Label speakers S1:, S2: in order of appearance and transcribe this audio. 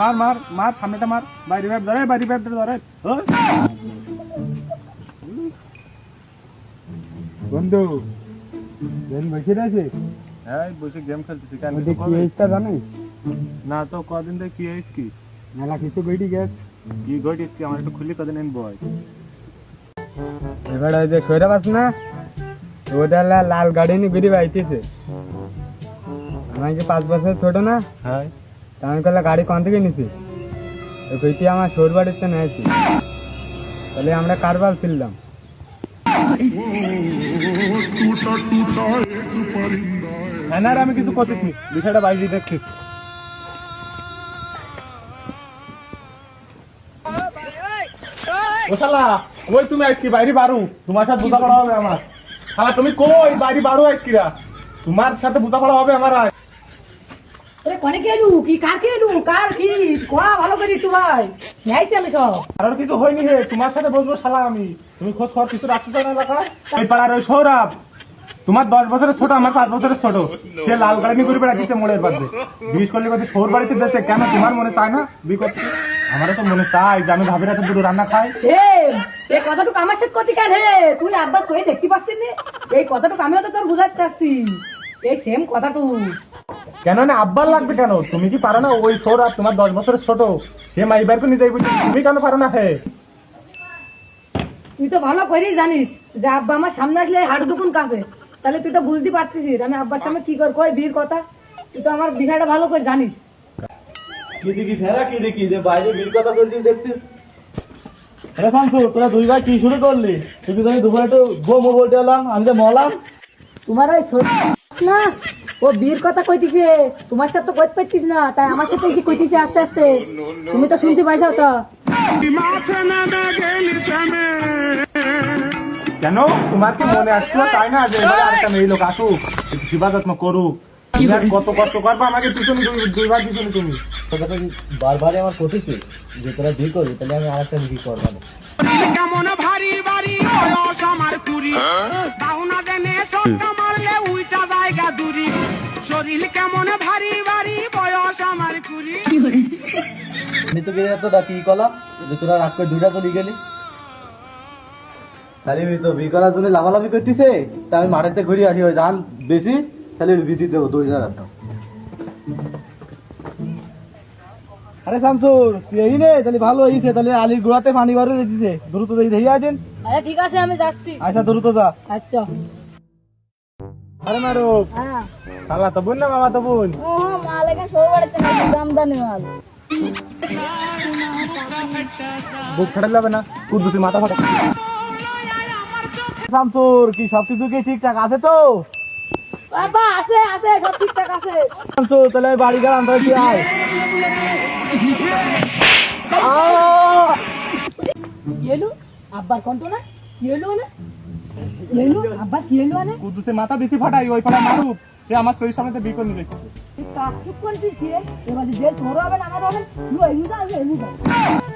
S1: মার মার মার সামনেটা মার। বাইরে ব্যাট ধরে বাইরে ব্যাট ধরে
S2: বন্ধু দিন বসে রয়েছে?
S1: হ্যাঁ বসে গেম খেলতেছি। কেন
S2: কি হয়েছে জানিস?
S1: না তো কদিন ধরে কি হয়েছে কি?
S2: মেলা কিছু বেটি গেছ।
S1: কি ঘটিস কি? আমার একটু খুলি কদিন বয়
S2: এবার ওই যে সৈরা পাস না ওদের লাল গাড়ি নিয়ে বেরিয়ে বাইতেছে আমাকে পাঁচ বছর ছোট না?
S1: হ্যাঁ।
S2: আমি করলে গাড়ি কোন থেকে নিছি? কইতে আমার সৌর বাড়িতে তাহলে আমরা কারবার ফিরলাম।
S1: হ্যাঁ আমি কিছু বিষয়টা বাইরে দেখছিস ও শালা ওই তুমি আজকে বাইরে বারু তোমার সাথে বুঝা পড়া হবে আমার। শালা, তুমি কই? বাইরে বারু আজকিরা তোমার সাথে বুঝা পড়া হবে আমার আজ।
S3: ওরে কনে কে কার কার কি? কোয়া ভালো করি একটু ভাই। ন্যায় চলে সব।
S1: আর আর কিছু হয়নি হে তোমার সাথে বসবো শালা আমি তুমি খোঁজ খবর কিছু রাখছো না এলাকায়? এই পাড়ার ওই সৌরভ। তোমার দশ বছরের ছোট আমার পাঁচ বছরের ছোট। সে লাল গাড়ি ঘুরে বেড়াচ্ছে মোড়ের পাশে। বিশ করলে কথা সৌর বাড়িতে কেন? তোমার মনে চায় না? করতে আমারও তো মনে চাই যে আমি ভাবির হাতে দুটো রান্না খাই।
S3: এই কথাটুকু আমার সাথে কতি কেন হে? তুই আব্বার কই দেখতে পাচ্ছিস এই কথাটুকু আমিও তো তোর বুঝাতে চাচ্ছি। এই সেম কথাটুকু।
S1: কেন না আব্বার লাগবে কেন? তুমি কি পারো না? ওই সৌরভ তোমার দশ বছরের ছোট। সে মাইবার করে নিয়ে যাইবে তুমি কেন পারো না হে?
S3: তুই তো ভালো করেই জানিস যে আব্বা আমার সামনে আসলে হাড় দুকুন কাঁপে। তাহলে তুই তো বুঝতে পারতিস আমি আব্বার সামনে কি কর কই বীর কথা? তুই তো আমার বিষয়টা ভালো করে জানিস।
S4: কি দেখি ফেরা কি দেখি যে বাইরে বিল কথা চলছি দেখতিস?
S1: আরে শামসু তোরা দুই ভাই কি শুরু করলি?
S4: তুই জানি দুপুরে একটু বোম বলতে এলাম আমি যে মলাম।
S3: তোমার ওই ছোট না ও বীর কথা কইতিছে তোমার সাথে তো কইতে পারতিস না তাই আমার সাথে কি কইতিছে আস্তে আস্তে। তুমি তো শুনতে পাইছাও তো।
S1: কেন? তোমার কি মনে আসছিল? তাই না যে এবারে আরেকটা মেয়ে লোক আসুক একটু সেবা যত্ন করুক। কত কষ্ট করবা আমাকে পিছনে দুই- দুইবার পিছনে তুমি?
S4: তোকে তো বারবারই আমার কটিছে যে তোরা বিয়ে করবি তাহলে আমি আরেকটা বিয়ে করব? না
S5: কেমন ভারী ভারী বয়স আমার কুড়ি। পাহুনা দেনে সটকা মারলে উল্টা জায়গা দূরি। শরীর কেমন ভারী ভারী বয়স আমার কুড়ি।
S4: আমি তোকে এত ডাকি কলাম? যে তোরা রাগ করে দুইটা চলে গেলি। তাহলে আমি তো বিয়ে করার জন্য লাভালাভি করতেছে। তা আমি মাঠেতে ঘুরে আসি ওই ধান বেশি তাহলে বিধি দেবো দুই টাকা। আরে শামসুর তুই এই নে তাহলে ভালো হয়েছে তাহলে আলির গোড়াতে পানি বারো দিতেছে। দ্রুত দেখি আছেন
S3: আরে ঠিক আছে আমি যাচ্ছি।
S4: আচ্ছা দ্রুত যা।
S3: আচ্ছা।
S1: আরে মারো।
S3: হ্যাঁ।
S1: খালা তো বোন না মামা তো বোন।
S3: মাল এখানে সরে বাড়িতে নাকি দামদানি মাল
S1: বুক ফাটা যাবে না কুদ্দুসি মাথা ফাটা।
S4: শামসুর কি সবকিছু কি ঠিকঠাক আছে তো?
S3: বাবা আছে আছে সব ঠিকঠাক আছে।
S4: শামসুর তাহলে বাড়ি গেলাম তাহলে তুই আয়!
S3: এলো আব্বার কন্টো না? কি এলো না? কি এলো আব্বার কি এলো না
S1: কুদ্দুসি মাথা বেশি ফাটাই ওই পাড়া মারুক সে আমার শরীর সামনে বিয়ে করে নিয়েছে
S3: তুই কাজ চুপ করছিস কি এবার যে তোর হবে না আমার হবে তুই এমনি যা এমনি যা